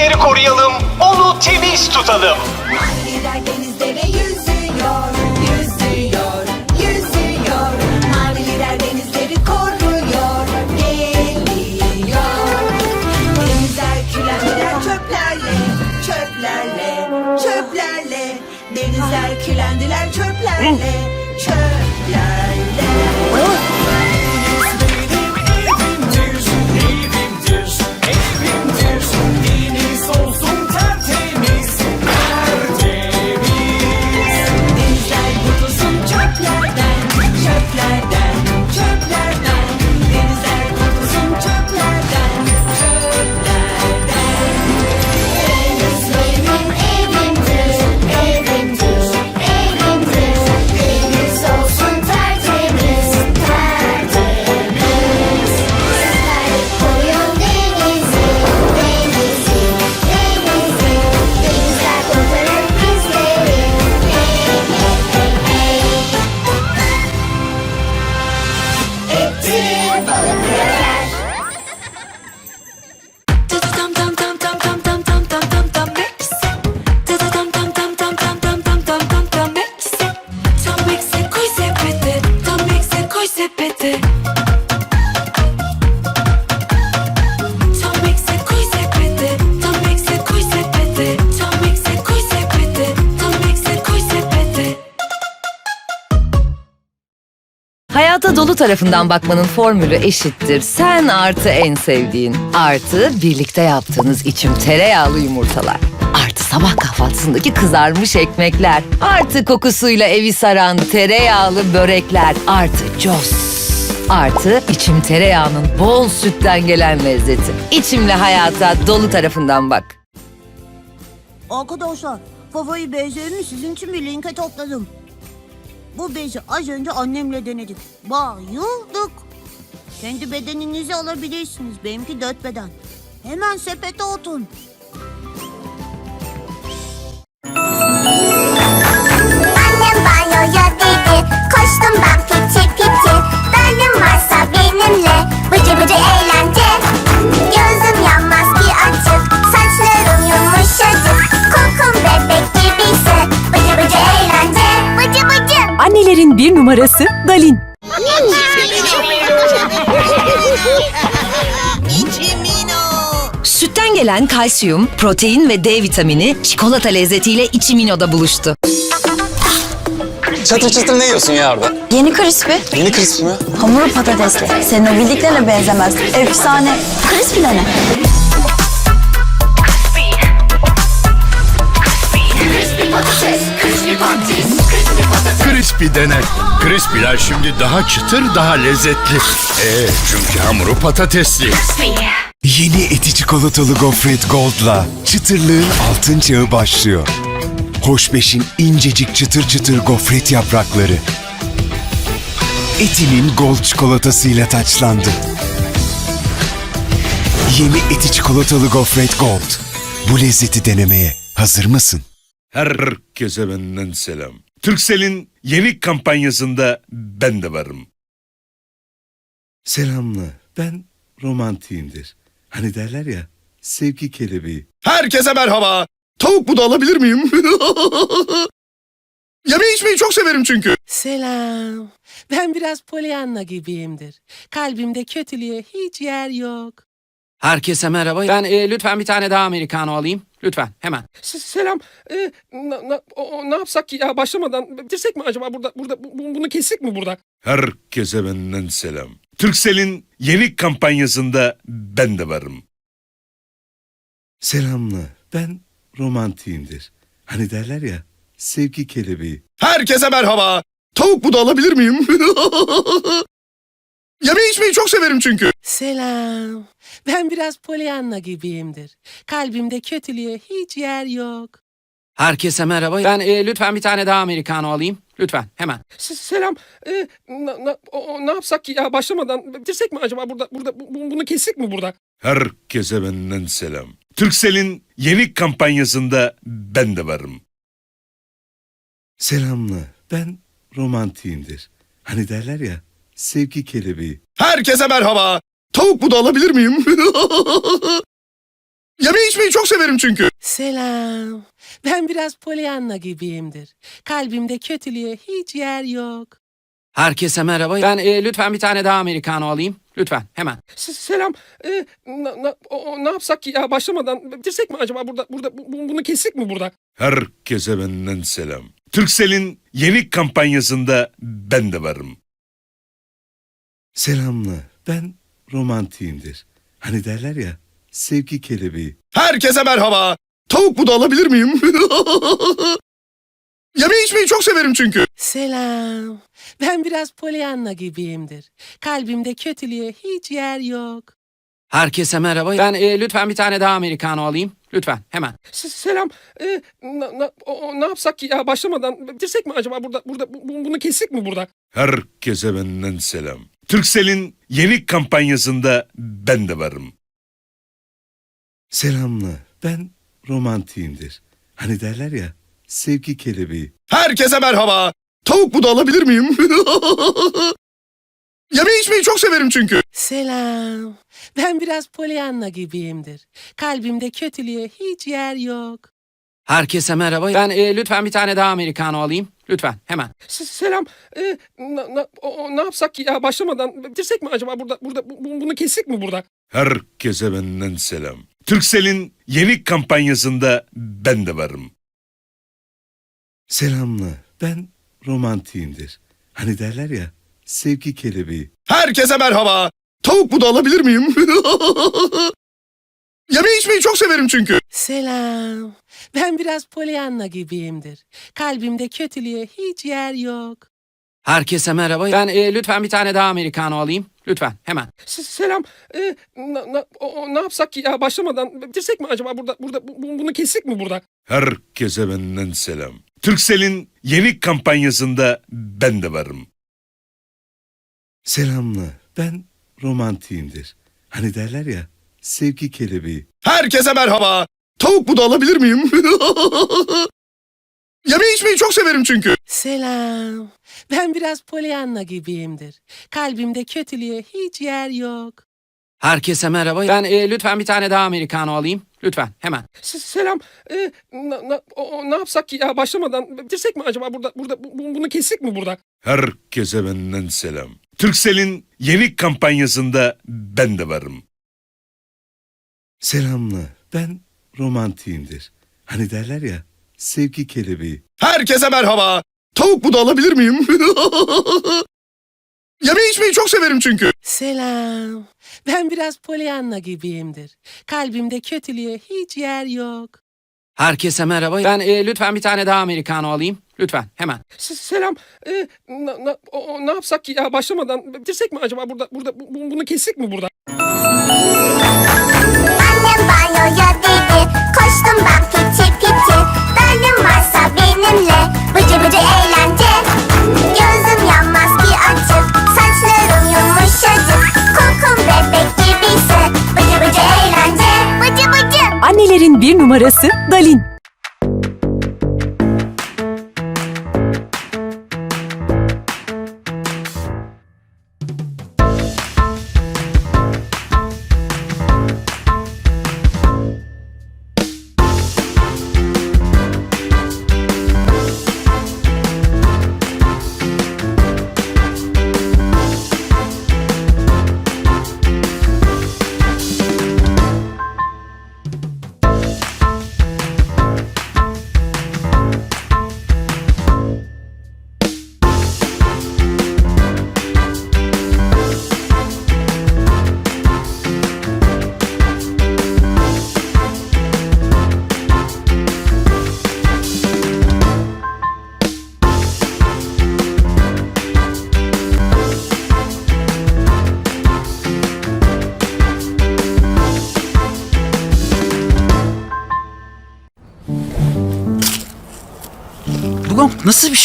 denizleri koruyalım, onu temiz tutalım. Maviler denizlere yüzüyor, yüzüyor, yüzüyor. Maviler denizleri koruyor, geliyor. Denizler kirlendiler çöplerle, çöplerle, çöplerle. Denizler çöplerle, çöplerle. poder. Tarafından bakmanın formülü eşittir. Sen artı en sevdiğin. Artı birlikte yaptığınız içim tereyağlı yumurtalar. Artı sabah kahvaltısındaki kızarmış ekmekler. Artı kokusuyla evi saran tereyağlı börekler. Artı cos. Artı içim tereyağının bol sütten gelen lezzeti. İçimle hayata dolu tarafından bak. Arkadaşlar, favori bezlerimi sizin için bir linke topladım. Bu bezi az önce annemle denedik. Bayıldık. Kendi bedeninizi alabilirsiniz. Benimki dört beden. Hemen sepete atın. Annem banyoya dedi Koştum ben piti piti Benim varsa benimle Bıcı bıcı eğlence numarası Dalin. Sütten gelen kalsiyum, protein ve D vitamini çikolata lezzetiyle içiminoda buluştu. Çatır çatır ne yiyorsun ya orada? Yeni crispy. Yeni crispy mi? Hamuru patatesli. Senin o bildiklerine benzemez. Efsane. Crispy de ne? Crispy dene. Crispy'ler şimdi daha çıtır, daha lezzetli. Ee, çünkü hamuru patatesli. Yeni eti çikolatalı gofret Gold'la çıtırlığın altın çağı başlıyor. Hoşbeş'in incecik çıtır çıtır gofret yaprakları. Etinin Gold çikolatasıyla taçlandı. Yeni eti çikolatalı gofret Gold. Bu lezzeti denemeye hazır mısın? Herkese benden selam. Turkcell'in yeni kampanyasında ben de varım. Selamlar. Ben romantiyimdir. Hani derler ya, sevgi kelebeği. Herkese merhaba. Tavuk budu alabilir miyim? Yemeği içmeyi çok severim çünkü. Selam. Ben biraz Pollyanna gibiyimdir. Kalbimde kötülüğe hiç yer yok. Herkese merhaba. Ben e, lütfen bir tane daha Americano alayım. Lütfen hemen. selam. Ee, ne yapsak ki ya başlamadan bitirsek mi acaba burada burada bunu kessek mi burada? Herkese benden selam. Turkcell'in yeni kampanyasında ben de varım. Selamlar. Ben romantiyimdir. Hani derler ya, sevgi kelebeği. Herkese merhaba. Tavuk budu alabilir miyim? Yemeği içmeyi çok severim çünkü. Selam. Ben biraz Pollyanna gibiyimdir. Kalbimde kötülüğe hiç yer yok. Herkese merhaba. Ben e, lütfen bir tane daha Americano alayım. Lütfen hemen. selam. Ee, ne yapsak ki ya başlamadan bitirsek mi acaba burada burada bunu kessek mi burada? Herkese benden selam. Turkcell'in yeni kampanyasında ben de varım. Selamlar. Ben romantiyimdir. Hani derler ya, sevgi kelebeği. Herkese merhaba. Tavuk budu alabilir miyim? Yemeği içmeyi çok severim çünkü. Selam. Ben biraz Pollyanna gibiyimdir. Kalbimde kötülüğe hiç yer yok. Herkese merhaba. Ben e, lütfen bir tane daha Americano alayım. Lütfen hemen. selam. E, na- na- o- o- ne yapsak ki ya başlamadan bitirsek mi acaba burada burada bu- bu- bunu kessek mi burada? Herkese benden selam. Turkcell'in yeni kampanyasında ben de varım. Selamlar. Ben romantiyimdir. Hani derler ya sevgi kelebeği. Herkese merhaba. Tavuk budu alabilir miyim? Yemeği içmeyi çok severim çünkü. Selam. Ben biraz Pollyanna gibiyimdir. Kalbimde kötülüğe hiç yer yok. Herkese merhaba. Ben e, lütfen bir tane daha Americano alayım. Lütfen hemen. selam. E, na- na- o- o- ne yapsak ki ya başlamadan bitirsek mi acaba burada burada bu- bu- bunu kessek mi burada? Herkese benden selam. Turkcell'in yeni kampanyasında ben de varım. Selamlar. Ben romantiyimdir. Hani derler ya sevgi kelebeği. Herkese merhaba. Tavuk budu alabilir miyim? Yemeği içmeyi çok severim çünkü. Selam. Ben biraz Pollyanna gibiyimdir. Kalbimde kötülüğe hiç yer yok. Herkese merhaba. Ben e, lütfen bir tane daha Americano alayım. Lütfen hemen. selam. E, na- na- o- o- ne yapsak ki ya başlamadan bitirsek mi acaba burada burada bu- bu- bunu kessek mi burada? Herkese benden selam. Turkcell'in yeni kampanyasında ben de varım. Selamlar. Ben romantiyimdir. Hani derler ya sevgi kelebeği. Herkese merhaba. Tavuk budu alabilir miyim? Yemeği içmeyi çok severim çünkü. Selam. Ben biraz Pollyanna gibiyimdir. Kalbimde kötülüğe hiç yer yok. Herkese merhaba. Ben e, lütfen bir tane daha Americano alayım. Lütfen hemen. selam. E, na- na- o- o- ne yapsak ki ya başlamadan bitirsek mi acaba burada burada bu- bu- bunu kessek mi burada? Herkese benden selam. Turkcell'in yeni kampanyasında ben de varım. Selamlar. Ben romantiyimdir. Hani derler ya sevgi kelebeği. Herkese merhaba. Tavuk budu alabilir miyim? Yemeği içmeyi çok severim çünkü. Selam. Ben biraz Pollyanna gibiyimdir. Kalbimde kötülüğe hiç yer yok. Herkese merhaba. Ben e, lütfen bir tane daha Americano alayım. Lütfen hemen. selam. E, na- na- o- o- ne yapsak ki ya başlamadan bitirsek mi acaba burada burada bu- bu- bunu kessek mi burada? Herkese benden selam. Turkcell'in yeni kampanyasında ben de varım. Selamlar. Ben romantiyimdir. Hani derler ya sevgi kelebeği. Herkese merhaba. Tavuk budu alabilir miyim? Yemeği içmeyi çok severim çünkü. Selam. Ben biraz Pollyanna gibiyimdir. Kalbimde kötülüğe hiç yer yok. Herkese merhaba. Ben e, lütfen bir tane daha Americano alayım. Lütfen hemen. selam. E, na- na- o- o- ne yapsak ki ya başlamadan bitirsek mi acaba burada burada bu- bu- bunu kessek mi burada? Banyoya dedi. Koştum ben piti piti. Derdim varsa benimle. Bıcı bıcı eğlence. Gözüm yanmaz ki açık Saçlarım yumuşacık Kokum bebek gibiyse. Bıcı bıcı eğlence. Bıcı bıcı. Annelerin bir numarası Dalin.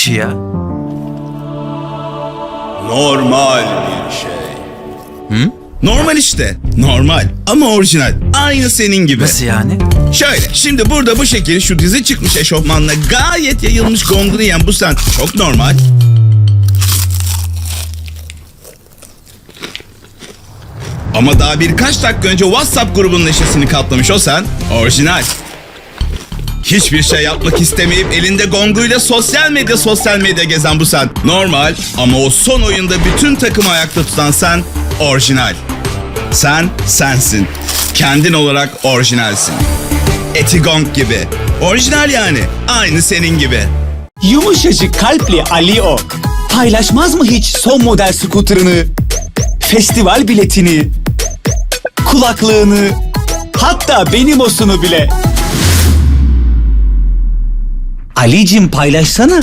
Şey ya? Normal bir şey. Hı? Normal işte. Normal ama orijinal. Aynı senin gibi. Nasıl yani? Şöyle şimdi burada bu şekilde şu dizi çıkmış eşofmanla gayet yayılmış gongunu yiyen bu sen çok normal. Ama daha birkaç dakika önce WhatsApp grubunun neşesini katlamış o sen. Orijinal. Hiçbir şey yapmak istemeyip elinde gonguyla sosyal medya sosyal medya gezen bu sen. Normal ama o son oyunda bütün takımı ayakta tutan sen orijinal. Sen sensin. Kendin olarak orijinalsin. Eti gong gibi. Orijinal yani. Aynı senin gibi. Yumuşacık kalpli Ali o. Paylaşmaz mı hiç son model skuterını, festival biletini, kulaklığını, hatta benim osunu bile. Alicim paylaşsana.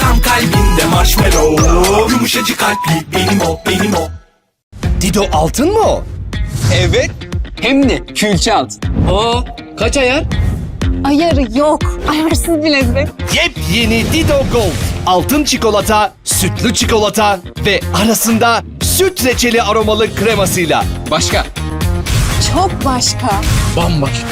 Tam kalbimde marshmallow. Yumuşacık kalpli benim o, benim o. Dido altın mı o? Evet. Hem de külçe altın. Oo, kaç ayar? Ayarı yok. Ayarsız bilezik. Yepyeni Dido Gold. Altın çikolata, sütlü çikolata ve arasında süt reçeli aromalı kremasıyla. Başka? Çok başka. Bambaşka.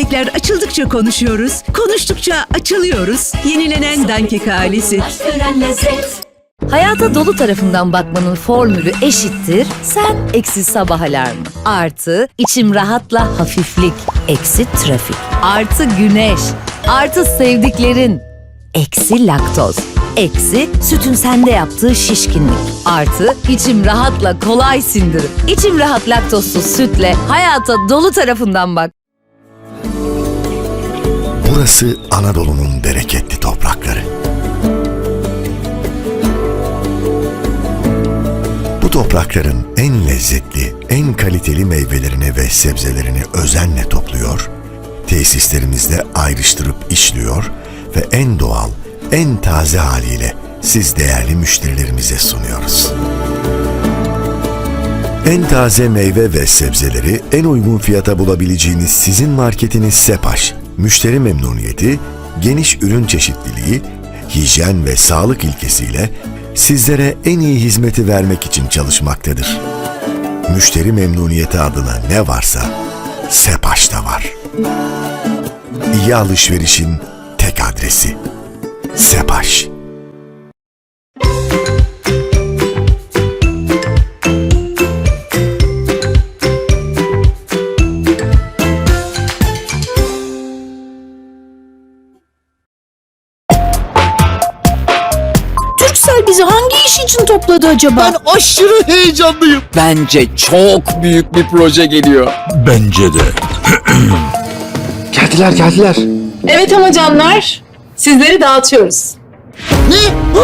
Dankekler açıldıkça konuşuyoruz, konuştukça açılıyoruz. Yenilenen dankek ailesi. Hayata dolu tarafından bakmanın formülü eşittir. Sen eksi sabah alarmı. Artı içim rahatla hafiflik. Eksi trafik. Artı güneş. Artı sevdiklerin. Eksi laktoz. Eksi sütün sende yaptığı şişkinlik. Artı içim rahatla kolay sindirim. İçim rahat laktozsuz sütle hayata dolu tarafından bak. Burası Anadolu'nun bereketli toprakları. Bu toprakların en lezzetli, en kaliteli meyvelerini ve sebzelerini özenle topluyor, tesislerimizde ayrıştırıp işliyor ve en doğal, en taze haliyle siz değerli müşterilerimize sunuyoruz. En taze meyve ve sebzeleri en uygun fiyata bulabileceğiniz sizin marketiniz Sepaş. Müşteri memnuniyeti, geniş ürün çeşitliliği, hijyen ve sağlık ilkesiyle sizlere en iyi hizmeti vermek için çalışmaktadır. Müşteri memnuniyeti adına ne varsa Sepaş'ta var. İyi alışverişin tek adresi Sepaş. Acaba? Ben aşırı heyecanlıyım. Bence çok büyük bir proje geliyor. Bence de. Geldiler geldiler. Evet ama canlar. Sizleri dağıtıyoruz.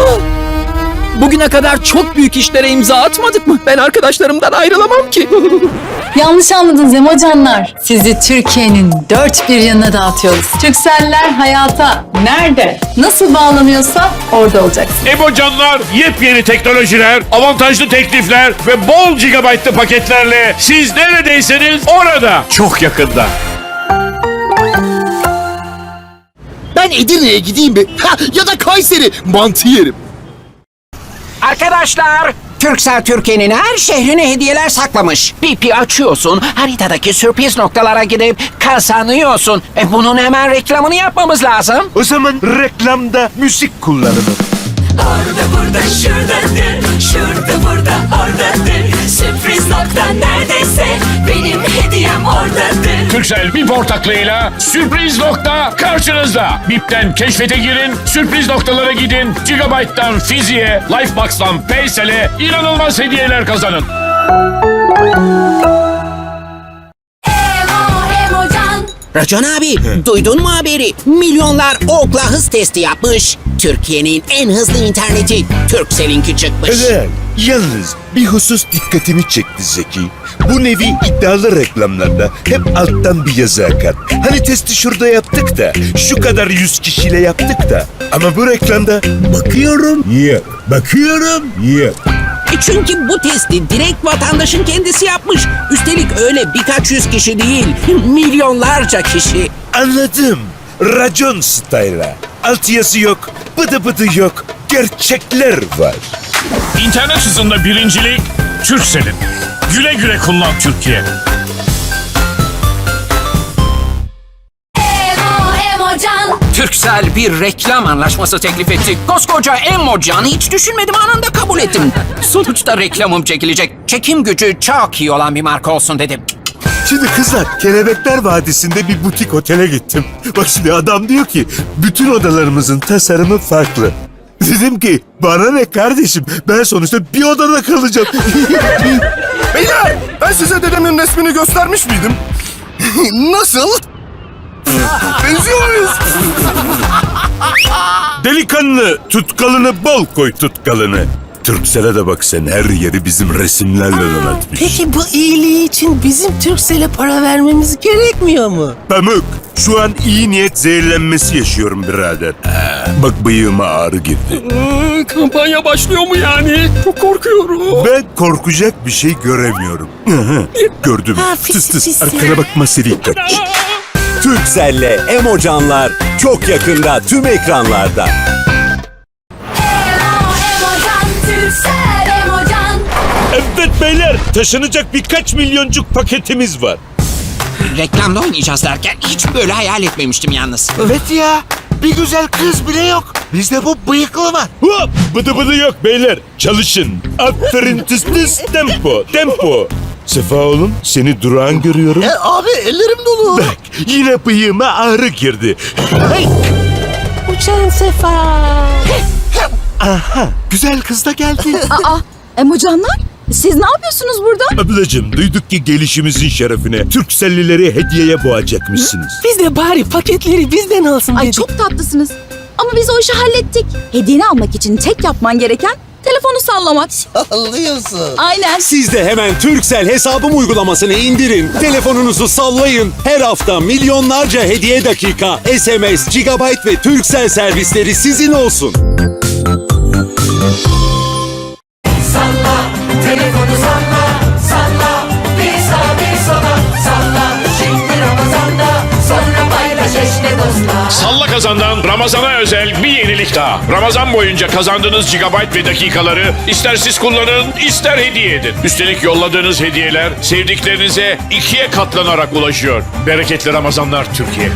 Bugüne kadar çok büyük işlere imza atmadık mı? Ben arkadaşlarımdan ayrılamam ki. Yanlış anladınız Emocanlar. Sizi Türkiye'nin dört bir yanına dağıtıyoruz. Türkseller hayata nerede, nasıl bağlanıyorsa orada olacaksınız. Emocanlar, yepyeni teknolojiler, avantajlı teklifler ve bol gigabaytlı paketlerle siz neredeyseniz orada. Çok yakında. Ben Edirne'ye gideyim mi? Ha, ya da Kayseri mantı yerim. Arkadaşlar, Türksel Türkiye'nin her şehrine hediyeler saklamış. BP açıyorsun, haritadaki sürpriz noktalara gidip kazanıyorsun. E bunun hemen reklamını yapmamız lazım. O zaman reklamda müzik kullanımı. Orada burada şuradadır, şurada burada oradadır. Sürpriz nokta neredeyse benim hediyem oradadır. Türksel Bip ortaklığıyla sürpriz nokta karşınızda. Bip'ten keşfete girin, sürpriz noktalara gidin. Gigabyte'dan Fizi'ye, Lifebox'tan Paysel'e inanılmaz hediyeler kazanın. Racan abi, duydun mu haberi? Milyonlar okla hız testi yapmış. Türkiye'nin en hızlı interneti Türkcell'inki çıkmış. Evet. Yalnız bir husus dikkatimi çekti Zeki. Bu nevi iddialı reklamlarda hep alttan bir yazı akar. Hani testi şurada yaptık da, şu kadar yüz kişiyle yaptık da. Ama bu reklamda bakıyorum yok, bakıyorum yok. E çünkü bu testi direkt vatandaşın kendisi yapmış. Üstelik öyle birkaç yüz kişi değil, milyonlarca kişi. Anladım. Racon style'a. Altyazı yok, bıdı bıdı yok, gerçekler var. İnternet hızında birincilik Türksel'in. Güle güle kullan Türkiye. Türksel bir reklam anlaşması teklif etti. Koskoca Emocan'ı hiç düşünmedim anında kabul ettim. Sonuçta reklamım çekilecek. Çekim gücü çok iyi olan bir marka olsun dedim. Şimdi kızlar Kelebekler Vadisi'nde bir butik otele gittim. Bak şimdi adam diyor ki bütün odalarımızın tasarımı farklı. Dedim ki bana ne kardeşim ben sonuçta bir odada kalacağım. Beyler ben size dedemin resmini göstermiş miydim? Nasıl? Benziyor muyuz? Delikanlı tutkalını bol koy tutkalını. Türksel'e de bak sen her yeri bizim resimlerle donatmış. Peki bu iyiliği için bizim Türksel'e para vermemiz gerekmiyor mu? Pamuk şu an iyi niyet zehirlenmesi yaşıyorum birader. Bak bıyığıma ağrı girdi. kampanya başlıyor mu yani? Çok korkuyorum. Ben korkacak bir şey göremiyorum. Gördüm. Ha, Tıs tıs arkana bakma seri kaç. Türkcell'le Emocanlar çok yakında tüm ekranlarda. Emocan Türksel Emocan Evet beyler taşınacak birkaç milyoncuk paketimiz var. Reklamda oynayacağız derken hiç böyle hayal etmemiştim yalnız. Evet ya bir güzel kız bile yok. Bizde bu bıyıklı var. Hop bıdı bıdı yok beyler çalışın. Aferin tıs tıs tempo tempo. Sefa oğlum seni durağan görüyorum. E abi ellerim dolu. Bak yine bıyığıma ağrı girdi. Uçan sefa. Aha güzel kız da geldi. Aa, Emocanlar siz ne yapıyorsunuz burada? Ablacım duyduk ki gelişimizin şerefine Türkcellileri hediyeye boğacakmışsınız. Biz de bari paketleri bizden alsın Ay dedik. çok tatlısınız. Ama biz o işi hallettik. Hediyeni almak için tek yapman gereken telefonu sallamak. Anlıyorsun. Aynen. Siz de hemen Turkcell hesabım uygulamasını indirin. Telefonunuzu sallayın. Her hafta milyonlarca hediye dakika, SMS, gigabyte ve Turkcell servisleri sizin olsun. Salla kazandan Ramazan'a özel bir yenilik daha. Ramazan boyunca kazandığınız gigabayt ve dakikaları ister siz kullanın ister hediye edin. Üstelik yolladığınız hediyeler sevdiklerinize ikiye katlanarak ulaşıyor. Bereketli Ramazanlar Türkiye.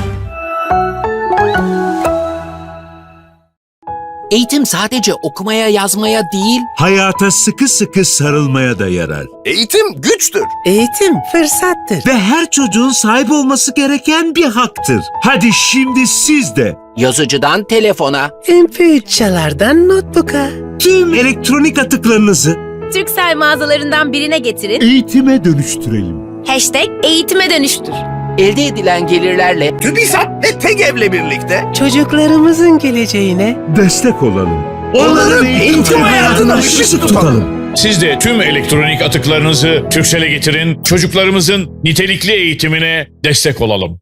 Eğitim sadece okumaya yazmaya değil, Hayata sıkı sıkı sarılmaya da yarar. Eğitim güçtür. Eğitim fırsattır. Ve her çocuğun sahip olması gereken bir haktır. Hadi şimdi siz de yazıcıdan telefona, MP3 çalardan notebook'a. tüm elektronik atıklarınızı Türksel mağazalarından birine getirin eğitime dönüştürelim. Hashtag eğitime dönüştür elde edilen gelirlerle TÜBİSAP ve TEGEV'le birlikte Çocuklarımızın geleceğine Destek olalım. Onların eğitim hayatına ışık tutalım. Siz de tüm elektronik atıklarınızı Türksel'e getirin. Çocuklarımızın nitelikli eğitimine destek olalım.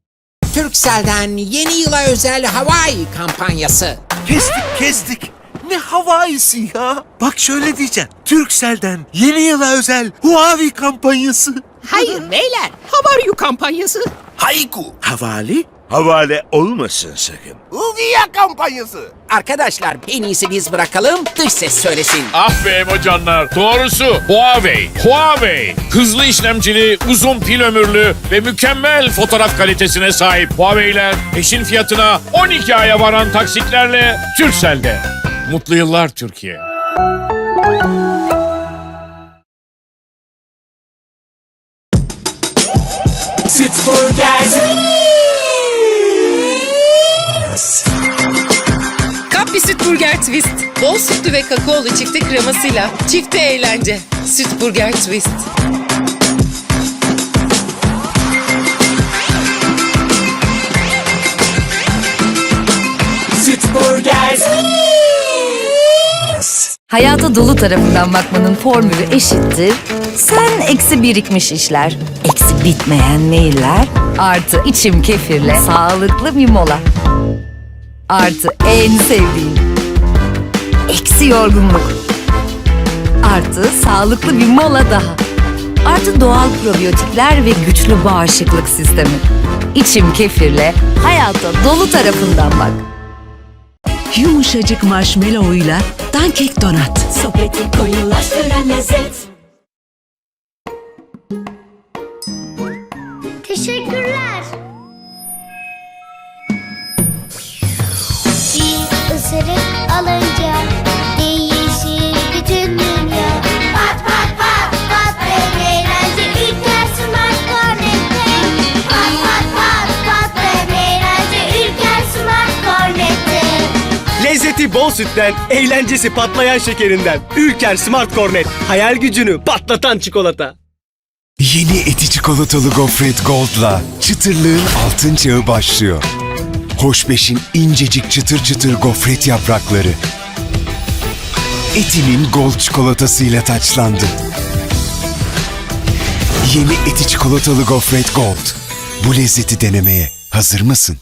Turkcell'den yeni yıla özel Hawaii kampanyası. Kestik kestik. Ne havaisi ya. Bak şöyle diyeceğim. Turkcell'den yeni yıla özel Huawei kampanyası. Hayır beyler, Hawaii kampanyası. Haiku. Havali? Havale olmasın sakın. Uvia kampanyası. Arkadaşlar en iyisi biz bırakalım, dış ses söylesin. Ah be emocanlar. Doğrusu Huawei. Huawei. Hızlı işlemcili, uzun pil ömürlü ve mükemmel fotoğraf kalitesine sahip Huawei'ler peşin fiyatına 12 aya varan taksitlerle Turkcell'de. Mutlu yıllar Türkiye. Burger twist. Bol sütlü ve kakaolu çifte kremasıyla çifte eğlence. Süt burger twist. Hayata dolu tarafından bakmanın formülü eşittir. Sen eksi birikmiş işler, eksi bitmeyen mailler, artı içim kefirle sağlıklı bir mola. Artı en sevdiğin. Eksi yorgunluk. Artı sağlıklı bir mola daha. Artı doğal probiyotikler ve güçlü bağışıklık sistemi. İçim kefirle hayata dolu tarafından bak. Yumuşacık marshmallow'uyla Dankek Donat. Sohbeti koyulaştıran lezzet Teşekkürler. Bol sütten, eğlencesi patlayan şekerinden. Ülker Smart Cornet, hayal gücünü patlatan çikolata. Yeni eti çikolatalı gofret Gold'la çıtırlığın altın çağı başlıyor. Hoşbeş'in incecik çıtır çıtır gofret yaprakları. Etimin Gold çikolatasıyla taçlandı. Yeni eti çikolatalı gofret Gold. Bu lezzeti denemeye hazır mısın?